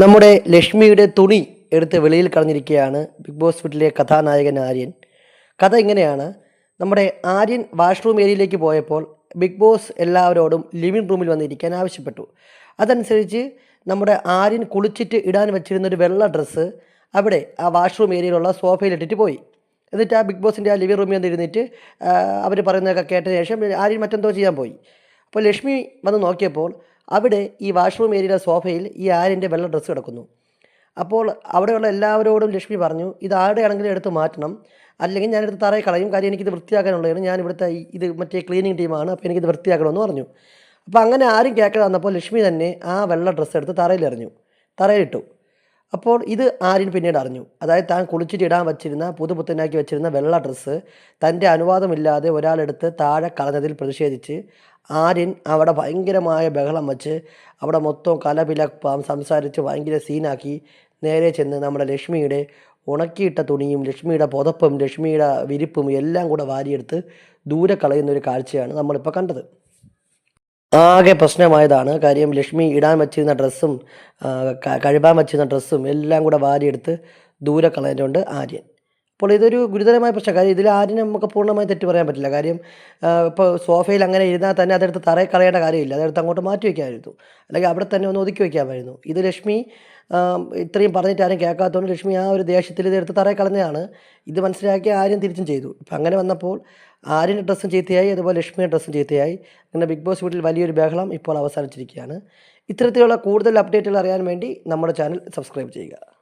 നമ്മുടെ ലക്ഷ്മിയുടെ തുണി എടുത്ത് വെളിയിൽ കളഞ്ഞിരിക്കുകയാണ് ബിഗ് ബോസ് വീട്ടിലെ കഥാനായകൻ ആര്യൻ. കഥ ഇങ്ങനെയാണ്. നമ്മുടെ ആര്യൻ വാഷ്റൂം ഏരിയയിലേക്ക് പോയപ്പോൾ ബിഗ് ബോസ് എല്ലാവരോടും ലിവിംഗ് റൂമിൽ വന്നിരിക്കാൻ ആവശ്യപ്പെട്ടു. അതനുസരിച്ച് നമ്മുടെ ആര്യൻ കുളിച്ചിട്ട് ഇടാൻ വെച്ചിരുന്ന ഒരു വെള്ള ഡ്രസ്സ് അവിടെ ആ വാഷ്റൂം ഏരിയയിലുള്ള സോഫയിലിട്ടിട്ട് പോയി. എന്നിട്ട് ആ ബിഗ് ബോസിന്റെ ആ ലിവിംഗ് റൂമിൽ വന്നിരുന്നിട്ട് അവർ പറയുന്നതൊക്കെ കേട്ടതിന് ശേഷം ആര്യൻ മറ്റെന്തോ ചെയ്യാൻ പോയി. അപ്പോൾ ലക്ഷ്മി വന്ന് നോക്കിയപ്പോൾ അവിടെ ഈ വാഷ്റൂം ഏരിയയിലെ സോഫയിൽ ഈ ആര്യന്റെ വെള്ള ഡ്രസ്സ് കിടക്കുന്നു. അപ്പോൾ അവിടെയുള്ള എല്ലാവരോടും ലക്ഷ്മി പറഞ്ഞു ഇത് ആരുടെയാണെങ്കിലും എടുത്ത് മാറ്റണം. അല്ലെങ്കിൽ ഞാനെടുത്ത് തറയിൽ കളയും. കാര്യം എനിക്കിത് വൃത്തിയാക്കാനുള്ളതാണ്. ഞാൻ ഇവിടുത്തെ ഇത് മറ്റേ ക്ലീനിങ് ടീമാണ് അപ്പോൾ എനിക്കിത് വൃത്തിയാക്കണമെന്ന് പറഞ്ഞു. അപ്പോൾ അങ്ങനെ ആരും കേൾക്കാതെ വന്നപ്പോൾ ലക്ഷ്മി തന്നെ ആ വെള്ള ഡ്രസ്സ് എടുത്ത് തറയിൽ എറിഞ്ഞു. തറയിലിട്ടു. അപ്പോൾ ഇത് ആര്യൻ പിന്നീട് അറിഞ്ഞു. അതായത് താൻ കുളിച്ചിട്ട് ഇടാൻ വച്ചിരുന്ന പുതുപുത്തനാക്കി വെച്ചിരുന്ന വെള്ള ഡ്രസ്സ് തന്റെ അനുവാദമില്ലാതെ ഒരാളെടുത്ത് താഴെ കളഞ്ഞതിൽ പ്രതിഷേധിച്ച് ആര്യൻ അവിടെ ഭയങ്കരമായ ബഹളം വച്ച് അവിടെ മൊത്തം കലപിലപ്പം സംസാരിച്ച് ഭയങ്കര സീനാക്കി നേരെ ചെന്ന് നമ്മുടെ ലക്ഷ്മിയുടെ ഉണക്കിയിട്ട തുണിയും ലക്ഷ്മിയുടെ പുതപ്പും ലക്ഷ്മിയുടെ വിരിപ്പും എല്ലാം കൂടെ വാരിയെടുത്ത് ദൂരെ കളയുന്ന ഒരു കാഴ്ചയാണ് നമ്മളിപ്പോൾ കണ്ടത്. ആകെ പ്രശ്നമായതാണ് കാര്യം ലക്ഷ്മി ഇടാൻ വച്ചിരുന്ന ഡ്രസ്സും കഴുകാൻ വച്ചിരുന്ന ഡ്രസ്സും എല്ലാം കൂടെ വാരിയെടുത്ത് ദൂരെ കളയേണ്ടതുകൊണ്ട് ആര്യൻ. അപ്പോൾ ഇതൊരു ഗുരുതരമായ പ്രശ്നം കാര്യം ഇതിൽ ആരും നമുക്ക് പൂർണമായി തെറ്റ് പറയാൻ പറ്റില്ല. കാര്യം ഇപ്പോൾ സോഫയിൽ അങ്ങനെ ഇരുന്നാൽ തന്നെ അതെടുത്ത് തറയിൽ കളയേണ്ട കാര്യമില്ല. അതെടുത്ത് അങ്ങോട്ട് മാറ്റി വയ്ക്കാമായിരുന്നു. അല്ലെങ്കിൽ അവിടെ തന്നെ ഒന്ന് ഒതുക്കി വയ്ക്കാമായിരുന്നു. ഇത് ലക്ഷ്മി ഇത്രയും പറഞ്ഞിട്ട് ആരും കേൾക്കാത്തതുകൊണ്ട് ലക്ഷ്മി ആ ഒരു ദേഷ്യത്തിൽ ഇതെടുത്ത് തറയിൽ കളഞ്ഞതാണ് ഇത് മനസ്സിലാക്കി ആരും തിരിച്ചും ചെയ്തു. ഇപ്പം അങ്ങനെ വന്നപ്പോൾ ആര്യന്റെ ഡ്രസ്സും ചീത്തയായി അതുപോലെ ലക്ഷ്മിയുടെ ഡ്രസ്സും ചീത്തയായി. അങ്ങനെ ബിഗ് ബോസ് വീട്ടിൽ വലിയൊരു ബഹളം ഇപ്പോൾ അവസാനിച്ചിരിക്കുകയാണ്. ഇത്തരത്തിലുള്ള കൂടുതൽ അപ്ഡേറ്റുകൾ അറിയാൻ വേണ്ടി നമ്മുടെ ചാനൽ സബ്സ്ക്രൈബ് ചെയ്യുക.